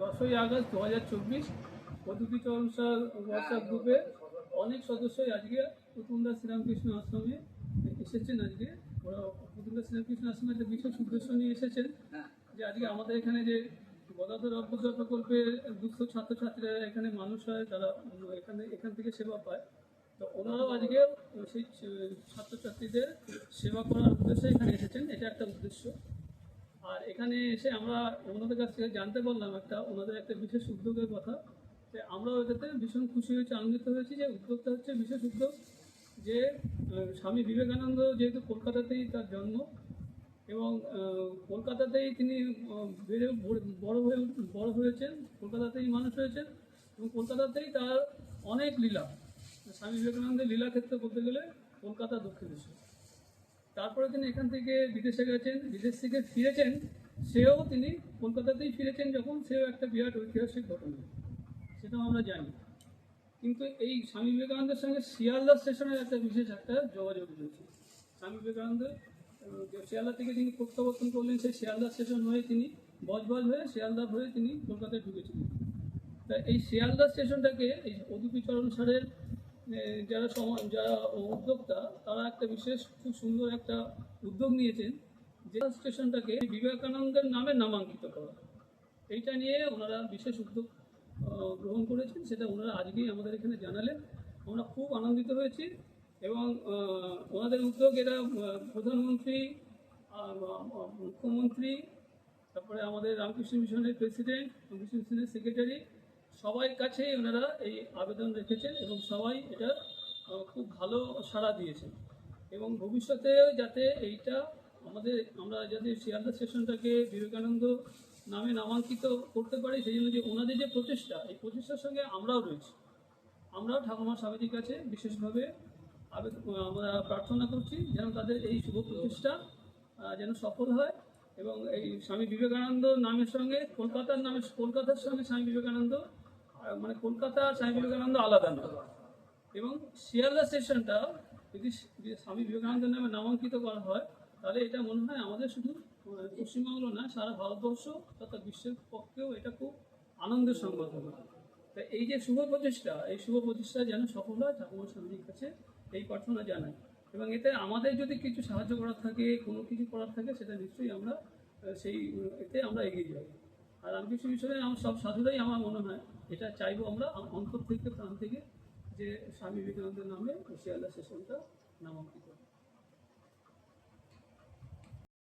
দশই আগস্ট দু হাজার চব্বিশ পদুকি চরমসার হোয়াটসঅ্যাপ গ্রুপে অনেক সদস্যই আজকে পুতুন্দা শ্রীরামকৃষ্ণ আশ্রমে এসেছেন আজকে। ওরা পুতুন্দা শ্রীরামকৃষ্ণ আশ্রমে একটা বিশেষ উদ্দেশ্য নিয়ে এসেছেন, যে আজকে আমাদের এখানে যে গদাধর অভ্যুদয় প্রকল্পের দুস্থ ছাত্রছাত্রীরা এখানে মানুষ হয়, তারা এখানে, এখান থেকে সেবা পায়। তো ওনারাও আজকে সেই ছাত্রছাত্রীদের সেবা করার উদ্দেশ্যে এখানে এসেছেন, এটা একটা উদ্দেশ্য। আর এখানে এসে আমরা ওনাদের কাছ থেকে জানতে পারলাম একটা, ওনাদের একটা বিশেষ উদ্যোগের কথা। যে আমরাও এটাতে ভীষণ খুশি হয়েছি, আনন্দিত হয়েছি যে উদ্যোগটা হচ্ছে বিশেষ উদ্যোগ যে স্বামী বিবেকানন্দ যেহেতু কলকাতাতেই তার জন্ম এবং কলকাতাতেই তিনি বেড়ে বড়- হয়ে, বড় হয়েছেন, কলকাতাতেই মানুষ হয়েছেন এবং কলকাতাতেই তার অনেক লীলা। স্বামী বিবেকানন্দের লীলা ক্ষেত্রে বলতে গেলে কলকাতা দক্ষিণেশ্বর তারপরে তিনি এখান থেকে বিদেশে গেছেন, বিদেশ থেকে ফিরেছেন, সেও তিনি কলকাতাতেই ফিরেছেন যখন, সেও একটা বিরাট ঐতিহাসিক ঘটনা। সেটাও আমরা জানি। কিন্তু এই স্বামী বিবেকানন্দের সঙ্গে শিয়ালদা স্টেশনের একটা বিশেষ একটা যোগাযোগ রয়েছে। স্বামী বিবেকানন্দ শিয়ালদা থেকে তিনি প্রত্যাবর্তন করলেন, সেই শিয়ালদা স্টেশন হয়ে তিনি বজবজ হয়ে শিয়ালদা হয়ে তিনি কলকাতায় ঢুকেছিলেন। তা এই শিয়ালদা স্টেশনটাকে এই অদূপিচরণ সারের যারা সমাজ যারা উদ্যোক্তা, তারা একটা বিশেষ খুব সুন্দর একটা উদ্যোগ নিয়েছেন যে স্টেশনটাকে বিবেকানন্দের নামে নামাঙ্কিত করা। এইটা নিয়ে ওনারা বিশেষ উদ্যোগ গ্রহণ করেছেন, সেটা ওনারা আজকেই আমাদের এখানে জানালেন। আমরা খুব আনন্দিত হয়েছি এবং ওনাদের উদ্যোগ এরা প্রধানমন্ত্রী মুখ্যমন্ত্রী, তারপরে আমাদের রামকৃষ্ণ মিশনের প্রেসিডেন্ট, রামকৃষ্ণ মিশনের সেক্রেটারি সবাই কাছে ওনারা এই আবেদন রেখেছেন এবং সবাই এটা খুব ভালো সাড়া দিয়েছেন। এবং ভবিষ্যতে যাতে এইটা আমাদের, আমরা যাতে শিয়ালদা স্টেশনটাকে বিবেকানন্দ নামে নামাঙ্কিত করতে পারি, সেই জন্য যে ওনাদের যে প্রচেষ্টা, এই প্রচেষ্টার সঙ্গে আমরাও রয়েছি। আমরাও ঠাকুমা স্বামীজির কাছে বিশেষভাবে আমরা প্রার্থনা করছি যেন তাদের এই শুভ প্রচেষ্টা যেন সফল হয় এবং এই স্বামী বিবেকানন্দ নামের সঙ্গে, কলকাতার নামে, কলকাতার সঙ্গে স্বামী বিবেকানন্দ মানে কলকাতা স্বামী বিবেকানন্দ আলাদা নয়। এবং শিয়ালদা স্টেশনটা যদি স্বামী বিবেকানন্দের নামে নামাঙ্কিত করা হয়, তাহলে এটা মনে হয় আমাদের শুধু পশ্চিমবঙ্গ না, সারা ভারতবর্ষ তথা বিশ্বের পক্ষেও এটা খুব আনন্দের সংবাদ হবে। তা এই যে শুভ প্রচেষ্টা, এই শুভ প্রচেষ্টা যেন সফল হয় ঠাকুমার স্বামীজির কাছে এই প্রার্থনা জানাই। এবং এতে আমাদের যদি কিছু সাহায্য করার থাকে, কোনো কিছু করার থাকে, সেটা নিশ্চয়ই আমরা সেই, এতে আমরা এগিয়ে যাব। আর রামকৃষ্ণ মিশনে আমার সব সাধুরাই আমার মনে হয়। এটা চাইব আমরা অন্তর থেকে, প্রাণ থেকে যে স্বামী বিবেকানন্দের নামে শিয়ালদা সেশনটা নামাঙ্কিত